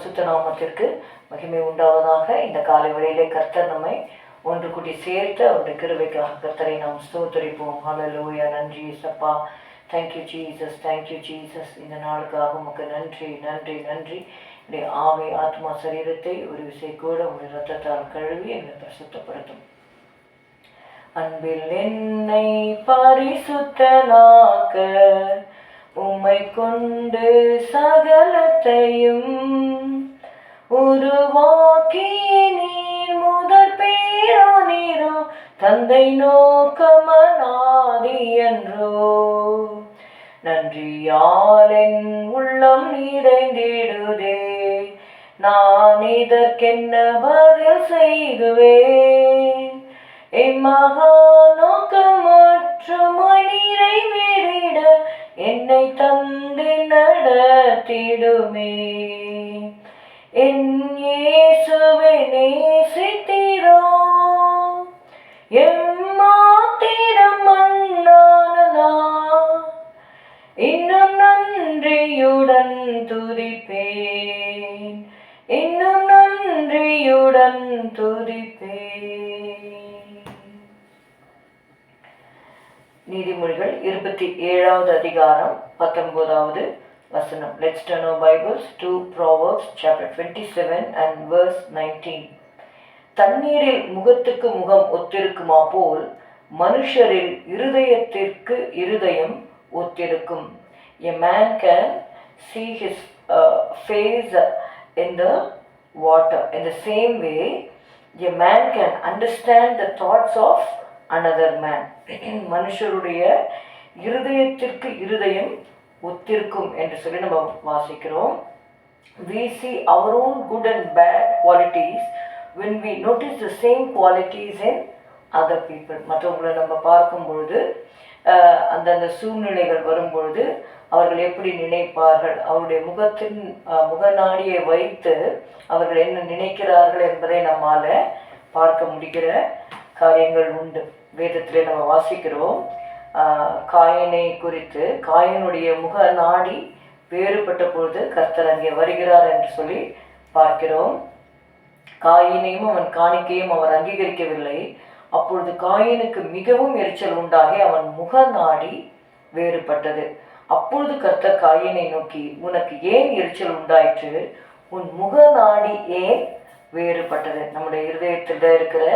பரிசுத்த நாமத்திற்கு மகிமை உண்டாவதாக. இந்த காலை வேளையிலே கர்த்தர் நம்மை ஒன்று கூட்டி சேர்த்து அவருடைய கிருவைக்காக கர்த்தரை நாம் ஸ்தோத்தரிப்போம். ஹalleluya நன்றி சப்பா தேங்க்யூ ஜீசஸ் தேங்க்யூ ஜீசஸ் இந்த நாளுக்காக உமக்கு நன்றி நன்றி நன்றி. என்னுடைய ஆவை ஆத்மா சரீரத்தை ஒரு விசை கூட உங்கள் ரத்தத்தால் கழுவி என்னை பிரசுத்தப்படுத்தும். அன்பில் என்னை பரிசுத்தனாக்க உம்மை கொண்டு சகலத்தையும் உருவாக்கி நீர் முதல் பேரோ நீரோ தந்தை நோக்கமனாதி என்றோ. நன்றியால் என் உள்ளம் நிறைந்திடுதே நான் இதற்கென்ன பதில் செய்குவேன்? இம்மகா நோக்கம் நீரை நிறைவேறிட என்னை தந்து நடத்திடுமே. என் இயேசுவை நேசித்தீரோ எம்மாத்திரம் இன்னும் நன்றியுடன் துதிப்பேன். இன்னும் நன்றியுடன் துதிப்பேன். நீதிமொழிகள் இருபத்தி ஏழாவது அதிகாரம் பத்தொன்பதாவது வசனம் let's turn our Bibles to Proverbs chapter twenty seven and verse nineteen தண்ணீரில் முகத்துக்கு முகம் ஒத்திருக்குமா போல் மனுஷரில் இருதயத்திற்கு இருதயம் ஒத்திருக்கும் a man can see his uh, face in the water in the same way a man can understand the thoughts of another man மனுஷருடைய இருதயத்திற்கு இருதயம் ஒத்திருக்கும் என்று சொல்லி நம்ம வாசிக்கிறோம். We see our own good and bad qualities. When we notice the same qualities in other people மற்றவங்களை நம்ம பார்க்கும் பொழுது அந்தந்த சூழ்நிலைகள் வரும்பொழுது அவர்கள் எப்படி நினைப்பார்கள்? அவருடைய முகத்தின் முகநாடியை வைத்து அவர்கள் என்ன நினைக்கிறார்கள் என்பதை நம்மால் பார்க்க முடிகிற காரியங்கள் உண்டு. வேதத்திலே நம்ம வாசிக்கிறோம். காயினை குறித்து காயினுடைய முக நாடி வேறுபட்ட பொழுது கர்த்தர் அங்கே வருகிறார் என்று சொல்லி பார்க்கிறோம். காயினையும் அவன் காணிக்கையும் அவர் அங்கீகரிக்கவில்லை. அப்பொழுது காயினுக்கு மிகவும் எரிச்சல் உண்டாகி அவன் முக நாடி வேறுபட்டது. அப்பொழுது கர்த்தர் காயினை நோக்கி உனக்கு ஏன் எரிச்சல் உண்டாயிற்று? உன் முக நாடி ஏன் வேறுபட்டது? நம்முடைய இருதயத்தில் இருக்கிற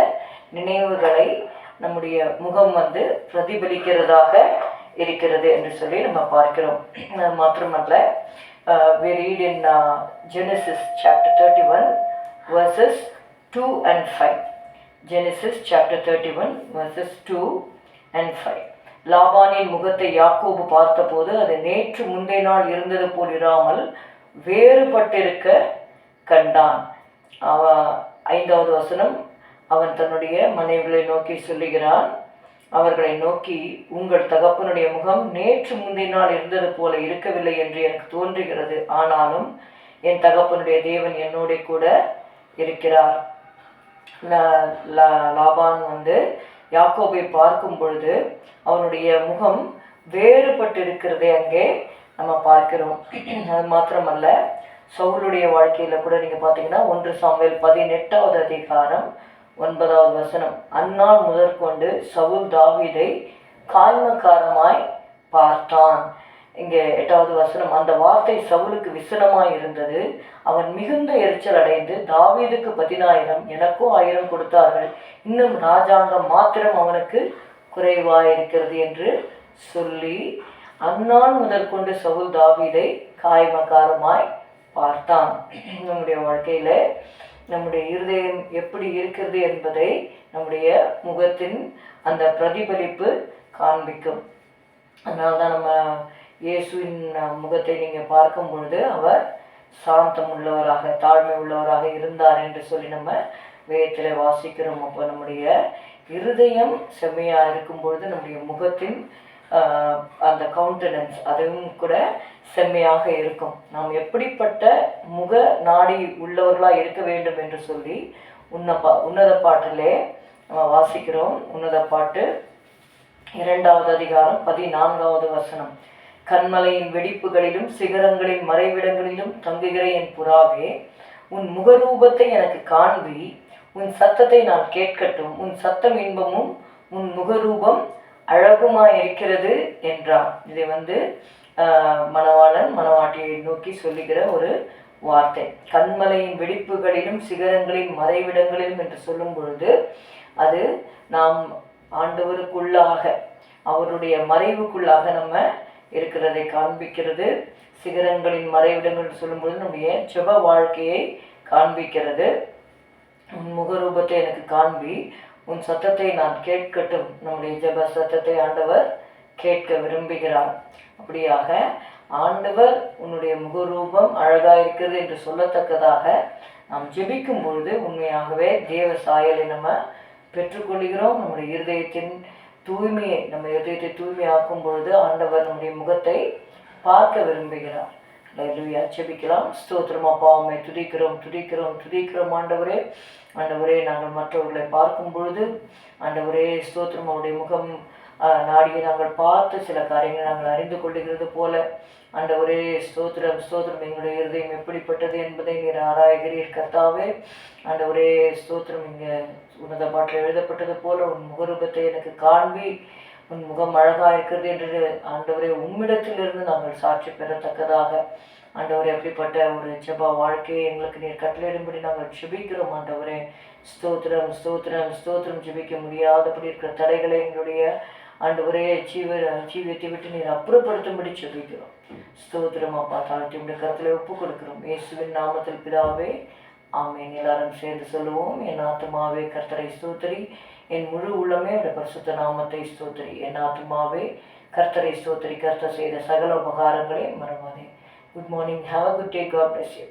நினைவுகளை நம்முடைய முகம் வந்து பிரதிபலிக்கிறதாக இருக்கிறது என்று சொல்லி நம்ம பார்க்கிறோம். அது மாத்திரமல்ல we in in uh, Genesis chapter 31 verses 2 and 5 Genesis chapter 31 verses 2 and 5 லாபானின் முகத்தை யாக்கோபு பார்த்தபோது அது நேற்று முந்தைய நாள் இருந்தது போல் இராமல் வேறுபட்டிருக்க கண்டான். அவ ஐந்தாவது வசனம் அவன் தன்னுடைய மனைவிகளை நோக்கி சொல்லுகிறான் அவர்களை நோக்கி உங்கள் தகப்பனுடைய முகம் நேற்று முந்தைய நாள் இருந்தது போல இருக்கவில்லை என்று எனக்கு தோன்றுகிறது. ஆனாலும் என் தகப்பனுடைய தேவன் என்னோட கூட இருக்கிறார். லா- லாபான் வந்து யாக்கோபை பார்க்கும் பொழுது அவனுடைய முகம் வேறுபட்டு இருக்கிறதை அங்கே நம்ம பார்க்கிறோம். அது மாத்திரமல்ல சவுளுடைய வாழ்க்கையில் கூட நீங்கள் பார்த்தீங்கன்னா ஒன்று சாம்வேல் பதினெட்டாவது அதிகாரம் ஒன்பதாவது வசனம். அந்நாள் முதற்கொண்டு சவுல் தாவீதை காய்மக்காரமாய் பார்த்தான். இங்கே எட்டாவது வசனம். அந்த வார்த்தை சவுலுக்கு விசனமாய் இருந்தது. அவன் மிகுந்த எரிச்சல் அடைந்து தாவீதுக்கு பதினாயிரம் எனக்கும் ஆயிரம் கொடுத்தார்கள். இன்னும் ராஜாங்கம் மாத்திரம் அவனுக்கு குறைவாயிருக்கிறது என்று சொல்லி அந்நாள் முதற்கொண்டு சவுல் தாவீதை காய்மக்காரமாய் பார்த்தான். நம்முடைய வாழ்க்கையில நம்முடைய இருதயம் எப்படி இருக்கிறது என்பதை நம்முடைய முகத்தின் அந்த பிரதிபலிப்பு காண்பிக்கும். அதனால தான் நம்ம இயேசுவின் முகத்தை நீங்கள் பார்க்கும் பொழுது அவர் சாந்தம் உள்ளவராக தாழ்மை உள்ளவராக இருந்தார் என்று சொல்லி நம்ம வேதத்தில் வாசிக்கிறோம். அப்போ நம்முடைய இருதயம் செம்மையாக இருக்கும் பொழுது நம்முடைய முகத்தின் அந்த கவுண்டனன்ஸ் அதுவும் கூட செம்மையாக இருக்கும். நாம் எப்படிப்பட்ட முக நாடி உள்ளவர்களாக இருக்க வேண்டும் என்று சொல்லி உன்னப்பா உன்னத பாட்டிலே நம்ம வாசிக்கிறோம். உன்னத பாட்டு இரண்டாவது அதிகாரம் பதினான்காவது வசனம். கண்மலையின் வெடிப்புகளிலும் சிகரங்களின் மறைவிடங்களிலும் தங்குகிற என் புறாவே உன் முகரூபத்தை எனக்கு காண்பி உன் சத்தத்தை நான் கேட்கட்டும் உன் சத்தம் இன்பமும் உன் முகரூபம் அழகுமா இருக்கிறது என்றான். இதை வந்து மணவாளன் மணவாட்டியை நோக்கி சொல்லுகிற ஒரு வார்த்தை. கண்மலையின் வெடிப்புகளிலும் சிகரங்களின் மறைவிடங்களிலும் என்று சொல்லும் பொழுது அது நாம் ஆண்டவருக்குள்ளாக அவருடைய மறைவுக்குள்ளாக நம்ம இருக்கிறதை காண்பிக்கிறது. சிகரங்களின் மறைவிடங்கள் என்று நம்முடைய ஜெப வாழ்க்கையை காண்பிக்கிறது. உன் முகரூபத்தை எனக்கு காண்பி. உன் சத்தத்தை நான் கேட்கட்டும். நம்முடைய ஜப சத்தத்தை ஆண்டவர் கேட்க விரும்புகிறார். அப்படியாக ஆண்டவர் உன்னுடைய முகரூபம் அழகாக இருக்கிறது என்று சொல்லத்தக்கதாக நாம் ஜெபிக்கும் பொழுது உண்மையாகவே தேவ சாயலை நம்ம பெற்றுக்கொள்கிறோம் நம்முடைய இருதயத்தின் தூய்மையை நம்ம இருதயத்தை தூய்மையாக்கும் பொழுது ஆண்டவர் நம்முடைய முகத்தை பார்க்க விரும்புகிறார். லூயா செபிக்கலாம் ஸ்தோத்திரம் அப்பா துதிக்கிறோம் துதிக்கிறோம் துதிக்கிறோம் ஆண்டவரே. ஆண்டவரே நாங்கள் மற்றவர்களை பார்க்கும் பொழுது ஆண்டவரே ஸ்தோத்திரம். அவருடைய முகம் நாடியை நாங்கள் பார்த்து சில காரியங்களை நாங்கள் அறிந்து கொள்ளுகிறது போல. ஆண்டவரே ஸ்தோத்திரம் ஸ்தோத்திரம். எங்களுடைய இருதயம் எப்படிப்பட்டது என்பதை நீர் ஆராய்கிறீர் கர்த்தாவே. ஆண்டவரே ஸ்தோத்திரம். இங்கே உன்னத பாட்டில் எழுதப்பட்டது போல உன் முகரூபத்தை எனக்கு காண்பி உன் முகம் அழகாக இருக்கிறது என்று ஆண்டவரே உம்மிடத்திலிருந்து நாங்கள் சாட்சி பெறத்தக்கதாக. ஆண்டவரே அப்படிப்பட்ட ஒரு ஜெப வாழ்க்கையை எங்களுக்கு நீர் கட்டளையிடும்படி நாங்கள் ஜெபிக்கிறோம் ஆண்டவரே. ஸ்தோத்திரம் ஸ்தோத்திரம் ஸ்தோத்திரம் ஜெபிக்க முடியாதபடி இருக்கிற தடைகளை எங்களுடைய ஆண்டவரே ஜீவ ஜீவியத்தை விட்டு நீர் அப்புறப்படுத்தும்படி ஜெபிக்கிறோம். ஸ்தோத்திரம் அப்பா தாழ்த்தி உடைய கருத்தில் ஒப்பு கொடுக்கிறோம் இயேசுவின் நாமத்தில் பிதாவே ஆமேன். எல்லாரும் சேர்ந்து சொல்லுவோம் என் ஆத்மாவே கர்த்தரை ஸ்தோத்திரி. என் முழு உள்ளமே அந்த பரிசுத்த நாமத்தை ஸ்தோத்திரி. என் ஆத்மாவே கர்த்தரை ஸ்தோத்திரி. கர்த்தர் செய்த சகல உபகாரங்களை மறவாதே. Good morning have a good day God bless you